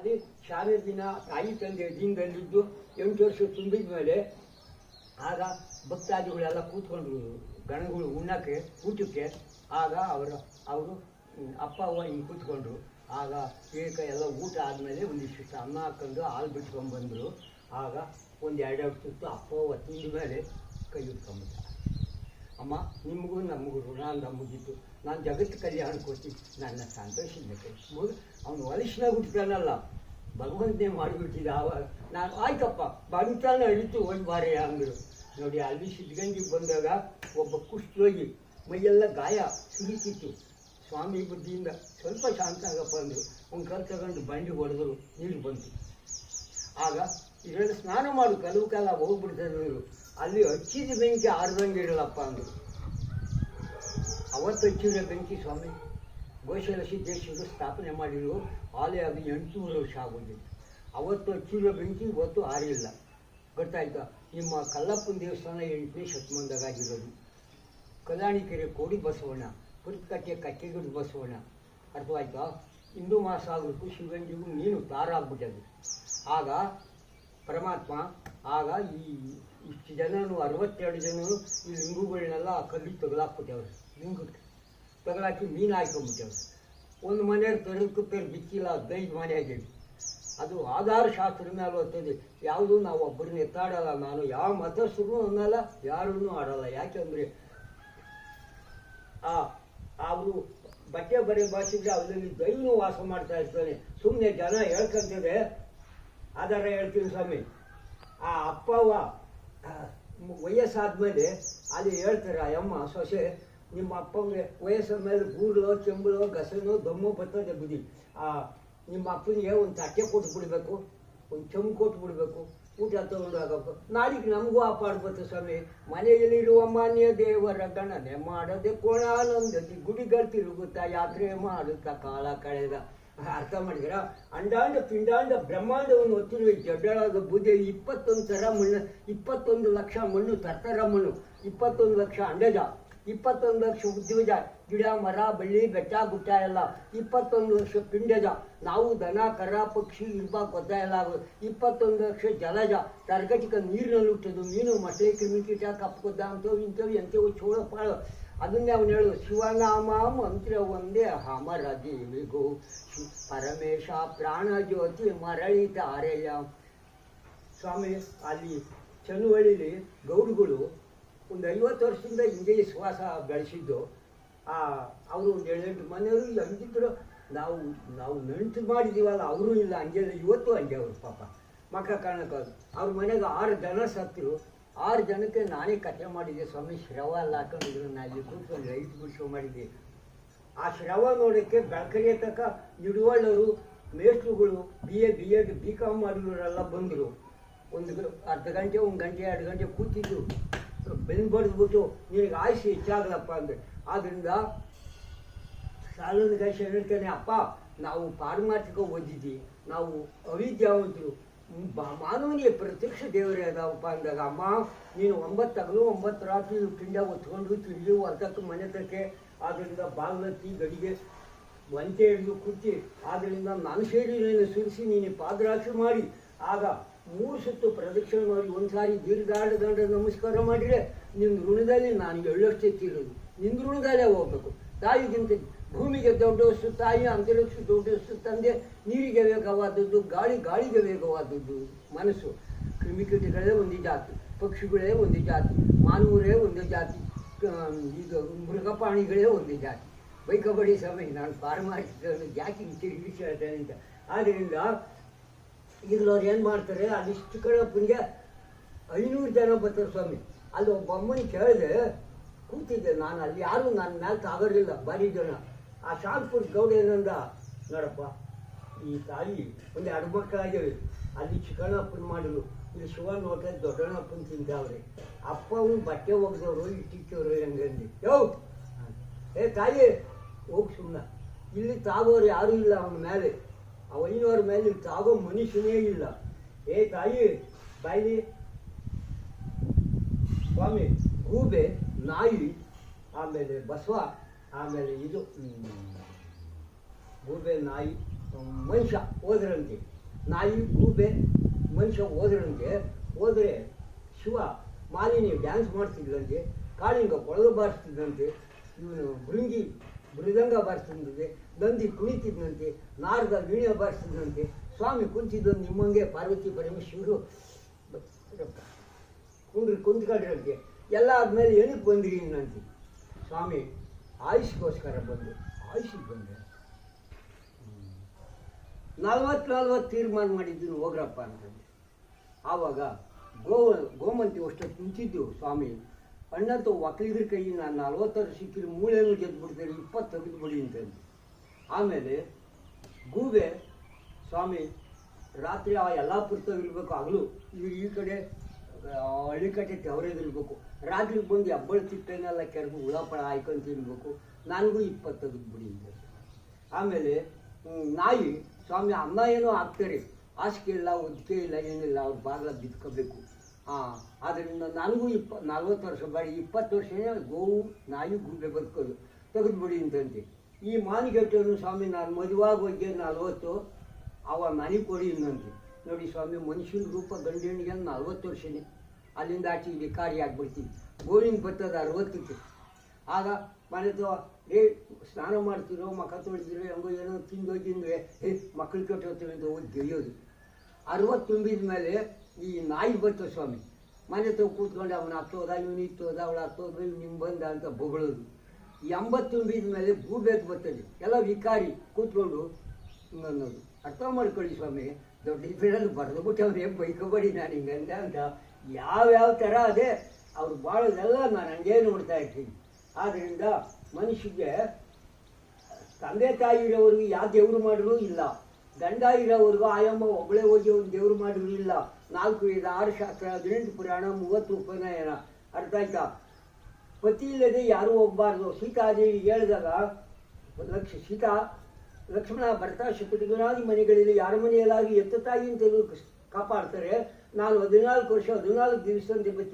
ಅಲ್ಲಿ ಶಾಲೆ ದಿನ ತಾಯಿ ತಂದೆ ದಿನದಲ್ಲಿದ್ದು ಎಂಟು ವರ್ಷ ತುಂಬಿದ ಮೇಲೆ ಆಗ ಭಕ್ತಾದಿಗಳೆಲ್ಲ ಕೂತ್ಕೊಂಡ್ರು ಗಣಗಳು ಉಣ್ಣಕ್ಕೆ, ಊಟಕ್ಕೆ, ಆಗ ಅವರು ಅವರು ಅಪ್ಪ, ಅವ್ವ ಹಿಂಗೆ ಕೂತ್ಕೊಂಡ್ರು ಆಗ ಏಕ ಎಲ್ಲ ಊಟ ಆದಮೇಲೆ ಒಂದಿಷ್ಟು ಅನ್ನ ಹಾಕೊಂಡು ಹಾಲು ಬಿಟ್ಕೊಂಡ್ಬಂದರು ಆಗ ಒಂದು ಎರಡೆರಡು ಸುತ್ತು ಅಪ್ಪ, ಅವ್ವ ತಿಂದ ಮೇಲೆ ಕೈ ಹಿಡ್ಕೊಂಬಿಟ್ಟ ಅಮ್ಮ, ನಿಮಗೂ ನಮಗೂ ಋಣ ಮುಗೀತು. ನಾನು ಜಗತ್ತು ಕಲ್ಯಾಣ ಕೊಟ್ಟು ನನ್ನ ಸಂತೋಷ ಮುಗಿ ಅವನು ಒಲಿಸ್ನಾಗ ಹುಟ್ಟಾನಲ್ಲ ಭಗವಂತನೇ ಮಾಡಿಬಿಟ್ಟಿದ್ದ ಆವಾಗ ನಾನು ಆಯ್ತಪ್ಪ. ಬಂತಾನೆ ಅಳಿತು ಒಂದು ಬಾರಿ ಅಂದರು. ನೋಡಿ, ಅಲ್ಲಿ ಸಿದ್ಧಗಂಗೆ ಬಂದಾಗ ಒಬ್ಬ ಕುಷ್ಠರೋಗಿ ಮೈಯೆಲ್ಲ ಗಾಯ ಸುರಿತಿತ್ತು. ಸ್ವಾಮಿ ಬುದ್ಧಿಯಿಂದ ಸ್ವಲ್ಪ ಶಾಂತ ಆಗಪ್ಪ ಅಂದರು. ಅವ್ನು ಕಲ್ ತಗೊಂಡು ಬಂಡಿ ಹೊಡೆದ್ರು, ನೀರು ಬಂತು. ಆಗ ಇದರಲ್ಲಿ ಸ್ನಾನ ಮಾಡು ಕೆಲವು ಕಾಲ ಹೋಗ್ಬಿಡ್ತಾರೆ ಅಲ್ಲಿ ಹಚ್ಚಿದ ಬೆಂಕಿ ಆರ್ದಂಗೆ ಇರಲ್ಲಪ್ಪ ಅಂದರು. ಅವತ್ತು ಹಚ್ಚಿರೋ ಬೆಂಕಿ ಸ್ವಾಮಿ. ಗೋಶಲ ಸಿದ್ದೇಶ್ವರು ಸ್ಥಾಪನೆ ಮಾಡಿರು ಆಲಯ ಅದು ಎಂಟುನೂರು ವರ್ಷ ಆಗೋದಿತ್ತು. ಅವತ್ತು ಹಚ್ಚಿರೋ ಬೆಂಕಿ ಇವತ್ತು ಆರಿಲ್ಲ ಗೊತ್ತಾಯ್ತಾ? ನಿಮ್ಮ ಕಲ್ಲಪ್ಪನ ದೇವಸ್ಥಾನ ಎಂಟನೇ ಶತಮಾನದಾಗ ಆಗಿರೋದು. ಕಲ್ಯಾಣಿಕೆರೆ ಕೋಡಿ ಬಸವಣ್ಣ, ಪುರ್ತಕಟ್ಟೆ ಕಟ್ಟೆಗುಡಿ ಬಸವಣ್ಣ. ಅರ್ಥವಾಯ್ತಾ? ಹಿಂದೂ ಮಾಸ ಆಗಬೇಕು ಶಿವಗಂಜಿಗೂ ನೀನು ತಾರಾಗ್ಬಿಟ್ಟದು ಆಗ ಪರಮಾತ್ಮ ಆಗ ಈ ಇಷ್ಟು ಜನನು, ಅರವತ್ತೆರಡು ಜನನು ಈ ಲಿಂಗುಗಳನ್ನೆಲ್ಲ ಆ ಕಲ್ಲಿ ತಗಲಾಕ್ಬಿಟ್ಟವ್ರು. ಲಿಂಗಕ್ಕೆ ತಗಲಾಕಿ ಮೀನು ಹಾಕೊಂಡ್ಬಿಟ್ಟವ್ರು ಒಂದು ಮನೆಯವ್ರು ತರಕ್ಕೆ ಪೇರು ಬಿಚ್ಚಿಲ್ಲ, ಹದಿನೈದು ಮನೆ ಆಗಿದೆ ಅದು ಆಧಾರ ಶಾಸ್ತ್ರ ಮೇಲೆ ಓದ್ತದೆ ಯಾವುದು ನಾವು ಒಬ್ಬರನ್ನ ಎತ್ತಾಡಲ್ಲ, ನಾನು ಯಾವ ಮತಸ್ಥರು ಅನ್ನಲ್ಲ, ಯಾರನ್ನೂ ಆಡಲ್ಲ. ಯಾಕೆಂದರೆ ಆ, ಅವರು ಬಟ್ಟೆ ಬರೆ ಭಾಷೆಗೆ ಅವರಲ್ಲಿ ದೈವನು ವಾಸ ಮಾಡ್ತಾ ಇರ್ತಾನೆ. ಸುಮ್ಮನೆ ಜನ ಹೇಳ್ಕೊಂತಿದೆ ಆಧಾರ ಹೇಳ್ತೀನಿ ಸ್ವಾಮಿ. ಆ ಅಪ್ಪವ್ವ ವಯಸ್ಸಾದ ವಯಸ್ಸಾದ್ಮೇಲೆ ಅಲ್ಲಿ ಹೇಳ್ತಾರೆ ಆ ಅಮ್ಮ ಸೊಸೆ, ನಿಮ್ಮ ಅಪ್ಪಂಗೆ ವಯಸ್ಸಾದ ಮೇಲೆ ಗೂಡೋ ಚೆಂಬಲೋ ಗಸನೋ, ದಮ್ಮು ಬರ್ತದೆ ಬುದ್ಧಿ. ಆ, ನಿಮ್ಮ ಅಪ್ಪನಿಗೆ ಒಂದು ತಟ್ಟೆ ಕೊಟ್ಟು ಬಿಡಬೇಕು, ಒಂದು ಚೆಂಬು ಕೊಟ್ಟು ಬಿಡಬೇಕು. ಊಟ ತಗೊಂಡು ಆಗಬೇಕು ನಾಳೆಗೆ ನಮಗೂ ಆಪಾಡ್ಬೇಕು ಸ್ವಾಮಿ. ಮನೆಯಲ್ಲಿರುವ ಮಾನ್ಯ ದೇವರ ಗಣನೆ ಮಾಡದೆ ಕೋಣಾನಂದದಿ ಗುಡಿಗಳು ತಿರುಗುತ್ತಾ ಯಾತ್ರೆ ಮಾಡುತ್ತಾ ಕಾಲ ಕಳೆದ. ಅರ್ಥ ಮಾಡಿದ್ರ? ಅಂಡಾಂಡ ಪಿಂಡಾಂಡ ಬ್ರಹ್ಮಾಂಡವನ್ನು ಹೊತ್ತಿರುವ ಜಡ್ಡಳಾದ ಬುದ್ಧಿ ಇಪ್ಪತ್ತೊಂದು ಥರ ಮಣ್ಣು, ಇಪ್ಪತ್ತೊಂದು ಲಕ್ಷ ಮಣ್ಣು ತರ್ತರ ಮಣ್ಣು, ಇಪ್ಪತ್ತೊಂದು ಲಕ್ಷ ಅಂಡಜ, ಇಪ್ಪತ್ತೊಂದು ಲಕ್ಷ ಉದ್ಯೋಗ ಗಿಡ, ಮರ, ಬಳ್ಳಿ, ಬೆಟ್ಟ ಗುಟ್ಟ ಎಲ್ಲ, ಇಪ್ಪತ್ತೊಂದು ಲಕ್ಷ ಪಿಂಡಜ. ನಾವು ದನ, ಕರ, ಪಕ್ಷಿ ಇರ್ಬಾ ಗೊತ್ತ ಎಲ್ಲ ಇಪ್ಪತ್ತೊಂದು ಲಕ್ಷ ಜಲಜ ತರ್ಗಟಿಕ ನೀರಿನಲ್ಲಿ ಹುಟ್ಟೋದು ಮೀನು, ಮೊಸಳೆ ಕ್ರಿಮಿಕೀಟ ಕಪ್ಪು ಕೊದ್ದ ಅಂತವು ಇಂಥವು ಎಂಥವು ಚೋಳ ಪಾಳ. ಅದನ್ನೇ ಅವನು ಹೇಳು ಶಿವನಾಮ ಮಂತ್ರ ಒಂದೇ ಹಮರ ದೇವಿಗೂ ಪರಮೇಶ ಪ್ರಾಣ ಜ್ಯೋತಿ ಮರಳಿತಾರೆಯ ಸ್ವಾಮಿ, ಅಲ್ಲಿ ಚಳುವಳಿಲಿ ಗೌಡುಗಳು ಒಂದು ಐವತ್ತು ವರ್ಷದಿಂದ ಹಿಂಗೆ ವಿಶ್ವಾಸ ಬೆಳೆಸಿದ್ದು. ಆ, ಅವರು ಒಂದು ಏಳೆಂಟು ಮನೆಯವರು ಹಂಗಿದ್ರು ನಾವು ನಾವು ನೆಂಟು ಮಾಡಿದ್ದೀವಲ್ಲ ಅವರು ಇಲ್ಲ ಹಂಗೆ ಇವತ್ತು ಹಂಗೆ ಅವರು ಪಾಪ. ಮಕ್ಕ ಕಾಣಕ್ಕಾದ್ರು ಅವ್ರ ಮನೆಗೆ ಆರು ಜನ ಸತ್ತರು. ಆರು ಜನಕ್ಕೆ ನಾನೇ ಕಥೆ ಮಾಡಿದ್ದೆ ಸ್ವಾಮಿ ಶ್ರವ ಎಲ್ಲ ಹಾಕೊಂಡಿದ್ರು, ನಾ ಇಲ್ಲಿ ಕೂತ್ಕೊಂಡು ಲೈಟ್ ಬಿಡಿಸೋ ಮಾಡಿದ್ದೆ ಆ ಶ್ರವ ನೋಡೋಕ್ಕೆ ಬೆಳಕರಿಯ ತಕ್ಕ ನಿಡುವಳ್ಳರು, ಮೇಷ್ಟ್ರುಗಳು B A B Ed B Com ಮಾಡಿರೋರೆಲ್ಲ ಬಂದರು. ಒಂದು ಅರ್ಧ ಗಂಟೆ, ಒಂದು ಗಂಟೆ, ಎರಡು ಗಂಟೆ ಕೂತಿದ್ದು ಬೆನ್ನು ಬಡಿದ್ಬಿಟ್ಟು, ನಿನಗೆ ಆಯುಷ್ ಹೆಚ್ಚಾಗಲಪ್ಪ ಅಂದರೆ ಆದ್ದರಿಂದ ಸಾಲದ ಹೇಳ್ತಾನೆ ಅಪ್ಪ, ನಾವು ಪಾರಮಾರ್ಥಿಕ ಓದಿದ್ವಿ. ನಾವು ಅವಿದ್ಯಾವಂತರು. ಮಾನವನಿಗೆ ಪ್ರತ್ಯಕ್ಷ ದೇವರೇ ಅದಾವಪ್ಪ ಅಂದಾಗ, ಅಮ್ಮ, ನೀನು ಒಂಬತ್ತು ಹಗಲು, ಒಂಬತ್ತು ರಾತ್ರಿ ಪಿಂಡ ಹೊತ್ಕೊಂಡು ತಿರುಗಿ ಮನೆ ತಕ್ಕೆ ಆದ್ದರಿಂದ ಬಾಗ್ಲತ್ತಿ, ಗಡಿಗೆ, ಒಂಟೆ ಹಿಡಿದು ಕುರ್ತಿ ಆದ್ದರಿಂದ ನಾನು ಸೇರಿ ನೀನು ಸುರಿಸಿ ನೀನು ಪಾದರಾಕ್ಷಿ ಮಾಡಿ. ಆಗ ಮೂರು ಸುತ್ತು ಪ್ರದಕ್ಷಿಣೆ ಮಾಡಿ, ಒಂದು ಸಾರಿ ದೀರ್ಘಾಡ ದಂಡ ನಮಸ್ಕಾರ ಮಾಡಿದರೆ ನಿನ್ನ ಋಣದಲ್ಲಿ ನಾನು ಎಳ್ಳಷ್ಟೇ ತೀರೋದು. ನಿನ್ನ ಋಣದಲ್ಲೇ ಹೋಗ್ಬೇಕು. ತಾಯಿಗಿಂತ ಭೂಮಿಗೆ ದೊಡ್ಡ ವಸ್ತು ತಾಯಿ ಅಂತರಿಕ್ಷ ದೊಡ್ಡ ವಸ್ತು ತಂದೆ ನೀರಿಗೆ ವೇಗವಾದದ್ದು, ಗಾಳಿ, ಗಾಳಿಗೆ ವೇಗವಾದದ್ದು. ಮನಸ್ಸು ಕ್ರಿಮಿಕೀಟಗಳೇ ಒಂದು ಜಾತಿ, ಪಕ್ಷಿಗಳೇ ಒಂದು ಜಾತಿ, ಮಾನವರೇ ಒಂದು ಜಾತಿ ಈಗ ಮೃಗಪ್ರಾಣಿಗಳೇ ಒಂದು ಜಾತಿ. ಬೈಕಬಡಿ ಸಮಯ ನಾನು ಪಾರಮಾರ್ಥಿಕ ಜಾತಿ ಇಳಿಸಿ ಹೇಳ್ತೇನೆ ಅಂತ. ಆದ್ದರಿಂದ ಇಲ್ಲವ್ರು ಏನು ಮಾಡ್ತಾರೆ, ಅದಿಷ್ಟು ಕಡೆ ಐನೂರು ಜನ ಬರ್ತಾರೆ ಸ್ವಾಮಿ. ಅಲ್ಲಿ ಒಬ್ಬ ಅಮ್ಮನ ಕೇಳಿದೆ, ಕೂತಿದ್ದೆ ನಾನು, ಅಲ್ಲಿ ಯಾರು ನನ್ನ ಮೇಲೆ ತಾಗೋರಿಲ್ಲ ಭಾರಿ ಜನ. ಆ ಶಾಂತಪುರ ಗೌಡ ಏನಂದ, ನೋಡಪ್ಪ, ಈ ತಾಯಿ ಒಂದು ಎರಡು ಮಕ್ಕಳಾಗ್ಯವೆ ಅಲ್ಲಿ ಚಿಕ್ಕಣ್ಣಪ್ಪನ ಮಾಡಿದ್ರು. ಇಲ್ಲಿ ಶಿವನ್ ಹೋಟೆಲ್ ದೊಡ್ಡಣ್ಣಪ್ಪನ ತಿಂತಾವ್ರಿ ಅಪ್ಪ ಅವ್ನು ಬಟ್ಟೆ ಒಗ್ದವ್ರು ಇಟ್ಟಿಕ್ಕವ್ರು ಹೆಂಗಂದು ಯೋ! ಏ ತಾಯಿ, ಹೋಗಿ ಸುಮ್ಮನೆ ಇಲ್ಲಿ ತಾಗೋರು ಯಾರೂ ಇಲ್ಲ ಅವನ ಮೇಲೆ. ಆ ಮೇಲೆ ಇಲ್ಲಿ ತಾಗೋ ಮನುಷ್ಯನೇ ಇಲ್ಲ. ಏ ತಾಯಿ ಬಾಯಿ ಸ್ವಾಮಿ, ಗೂಬೆ, ನಾಯಿ, ಆಮೇಲೆ ಬಸವ. ಆಮೇಲೆ ಇದು ಗೂಬೆ ನಾಯಿ, ಮನುಷ್ಯ ಹೋದ್ರಂತೆ ನಾಯಿ, ಗೂಬೆ, ಮನುಷ್ಯ ಹೋದ್ರಂತೆ ಹೋದರೆ ಶಿವ ಮಾಲಿನಿ ಡ್ಯಾನ್ಸ್ ಮಾಡ್ತಿದ್ದಂತೆ ಕಾಳಿಂಗ ಕೊಳಲು ಬಾರಿಸ್ತಿದ್ದಂತೆ ಇವನು ಭೃಂಗಿ ಮೃದಂಗ ಬಾರಿಸ್ತಿದ್ದಂತೆ ನಂದಿ ಕುಣಿತಿದ್ದಂತೆ ನಾರದ ವೀಣೆ ಬಾರಿಸ್ತಿದ್ದಂತೆ ಸ್ವಾಮಿ ಕುಂತಿದ್ದಂತೆ ನಿಮ್ಮಂಗೆ ಪಾರ್ವತಿ ಪರಮೇಶ್ವರು. ಕುಂದ್ರಿ ಕುಂತ್ಕೊಂಡ್ರಂತೆ ಎಲ್ಲ ಆದಮೇಲೆ ಏನಕ್ಕೆ ಬಂದ್ರಿ ಇನ್ನಂತೆ ಸ್ವಾಮಿ ಆಯುಷ್ಗೋಸ್ಕರ ಬಂದು, ಆಯುಷಿಗೆ ಬಂದೆ. ನಲ್ವತ್ತು ನಲ್ವತ್ತು ತೀರ್ಮಾನ ಮಾಡಿದ್ದೀನಿ ಹೋಗ್ರಪ್ಪ ಅಂತಂದೆ. ಆವಾಗ ಗೋ ಗೋಮಂತಿ ಅಷ್ಟು ನಿಂತಿದ್ದು ಸ್ವಾಮಿ. ಅಣ್ಣಂತ ಒಕ್ಕಲಿಗರ ಕೈ ನಾನು ನಲ್ವತ್ತಾರು ಸಿಕ್ಕಿದ್ರೆ ಮೂಳೆಯಲ್ಲಿ ಗೆದ್ದು ಬಿಡ್ತೇನೆ ಇಪ್ಪತ್ತು ತೆಗೆದು ಬಿಡಿ ಅಂತಂದು. ಆಮೇಲೆ ಗೂಬೆ, ಸ್ವಾಮಿ, ರಾತ್ರಿ ಆ ಎಲ್ಲ ಇರಬೇಕು, ಹಗಲು ಈ ಕಡೆ ಹಳ್ಳಿ ಕಟ್ಟೆ ತೆವರೆದಿರ್ಬೇಕು ರಾತ್ರಿಗೆ ಬಂದು ಹಬ್ಬಳ ತಿಪ್ಪೆನೆಲ್ಲ ಕೆರೆದು ಹುಳಪಳ ಹಾಯ್ಕೊಂಡು ತಿನ್ಬೇಕು. ನನಗೂ ಇಪ್ಪತ್ತು ತೆಗೆದು ಬಿಡಿ ಆಮೇಲೆ ನಾಯಿ, ಸ್ವಾಮಿ, ಅನ್ನ ಏನೋ ಹಾಕ್ತಾರೆ. ಹಾಸಿಗೆ ಇಲ್ಲ, ಉದ್ಕೆ ಇಲ್ಲ, ಏನಿಲ್ಲ, ಅವ್ರ ಬಾಗಿಲ ಬಿದ್ಕೋಬೇಕು ಹಾಂ ಆದ್ದರಿಂದ ನನಗೂ ಇಪ್ಪ, ನಲ್ವತ್ತು ವರ್ಷ ಬಾಡಿ, ಇಪ್ಪತ್ತು ವರ್ಷನೇ ಗೋವು ನಾಯಿ ಗುಂಬೆ ಬದುಕೋದು. ತೆಗೆದುಬಿಡಿ ಅಂತಂತೆ ಈ ಮಾನಿಗೆಟ್ಟನು ಸ್ವಾಮಿ, ನಾನು ಮದುವಾಗ ಹೋಗಿ ನಲ್ವತ್ತು, ಅವ ನನಗೆ ಕೊಡಿ ಇನ್ನಂತೆ ನೋಡಿ ಸ್ವಾಮಿ, ಮನುಷ್ಯನ ರೂಪ ಗಂಡಿಗೆ ನಲ್ವತ್ತು ವರ್ಷನೇ. ಅಲ್ಲಿಂದ ಆಚೆ ವಿಕಾರಿ ಆಗ್ಬಿಡ್ತೀವಿ. ಗೋವಿನ ಬರ್ತದ ಅರವತ್ತಕ್ಕೆ ಆಗ ಮನೆ ತೋ ಏ, ಸ್ನಾನ ಮಾಡ್ತಿರೋ ಮಕ ತೊಳಿದಿರೋ ಹೆಂಗೋ ಏನೋ ತಿಂದು ತಿಂದರೆ ಏ ಮಕ್ಕಳು ಕೆಟ್ಟೋಗ್ತೀವಿ ಅಂತ ಹೋಗಿ ಗೆಯ್ಯೋದು ಅರವತ್ತು ತುಂಬಿದ ಮೇಲೆ ಈ ನಾಯಿ ಬತ್ತ ಸ್ವಾಮಿ. ಮನೆ ತಗೋ ಕೂತ್ಕೊಂಡು ಅವನು ಹತ್ತೋದ ಇವನು ಇತ್ತೋದ ಅವಳು ಹತ್ತೋದ ಇವ್ನು ನಿಮ್ ಬಂದ ಅಂತ ಬೊಗಳೋದು. ಎಂಬತ್ತು ತುಂಬಿದ ಮೇಲೆ ಗೂಬೇಕ್ ಬರ್ತದೆ. ಎಲ್ಲ ವಿಕಾರಿ ಕೂತ್ಕೊಂಡು ಅನ್ನೋದು ಅರ್ಥ ಮಾಡ್ಕೊಳ್ಳಿ ಸ್ವಾಮಿ, ದೊಡ್ಡ ಬಿಡಲು ಬರೆದು ಬಿಟ್ಟವ್ರೆ ಬೈಕೋಬೇಡಿ ನಾನು ಹಿಂಗಂದೆ ಅಂತ. ಯಾವ್ಯಾವ ಥರ ಅದೇ. ಅವ್ರು ಬಾಳೋದೆಲ್ಲ ನಾನು ಹಂಗೆ ನೋಡ್ತಾ ಇರ್ತೀನಿ. ಆದ್ದರಿಂದ ಮನುಷ್ಯಗೆ ತಂದೆ ತಾಯಿ ಇರೋವರೆಗೂ ಯಾವ ದೇವರು ಮಾಡಿದ್ರು ಇಲ್ಲ. ಗಂಡ ಇರೋವರೆಗೂ ಆಯಮ್ಮ ಒಬ್ಬಳೇ ಹೋಗಿ ಒಂದು ದೇವರು ಮಾಡಿದ್ರು ಇಲ್ಲ. ನಾಲ್ಕು ವೇದ ಆರು ಶಾಸ್ತ್ರ, ಹದಿನೆಂಟು ಪುರಾಣ, ಮೂವತ್ತು ಉಪನಯನ. ಅರ್ಥ ಆಯ್ತಾ? ಪತಿ ಇಲ್ಲದೆ ಯಾರೂ ಹೋಗಬಾರ್ದು. ಸೀತಾದೇವಿ ಹೇಳಿದಾಗ ಲಕ್ಷ ಸೀತಾ, ಲಕ್ಷ್ಮಣ ಭರತ ಶತ್ರುಘ್ನಾದಿ ಮನೆಗಳಲ್ಲಿ ಯಾರ ಮನೆಯಲ್ಲಾಗಿ ಎತ್ತ ತಾಯಿ ಅಂತ ಕಾಪಾಡ್ತಾರೆ. ನಾನು ಹದಿನಾಲ್ಕು ವರ್ಷ ಹದಿನಾಲ್ಕು ದಿವಸದಂತೆ ಬತ್ತಿ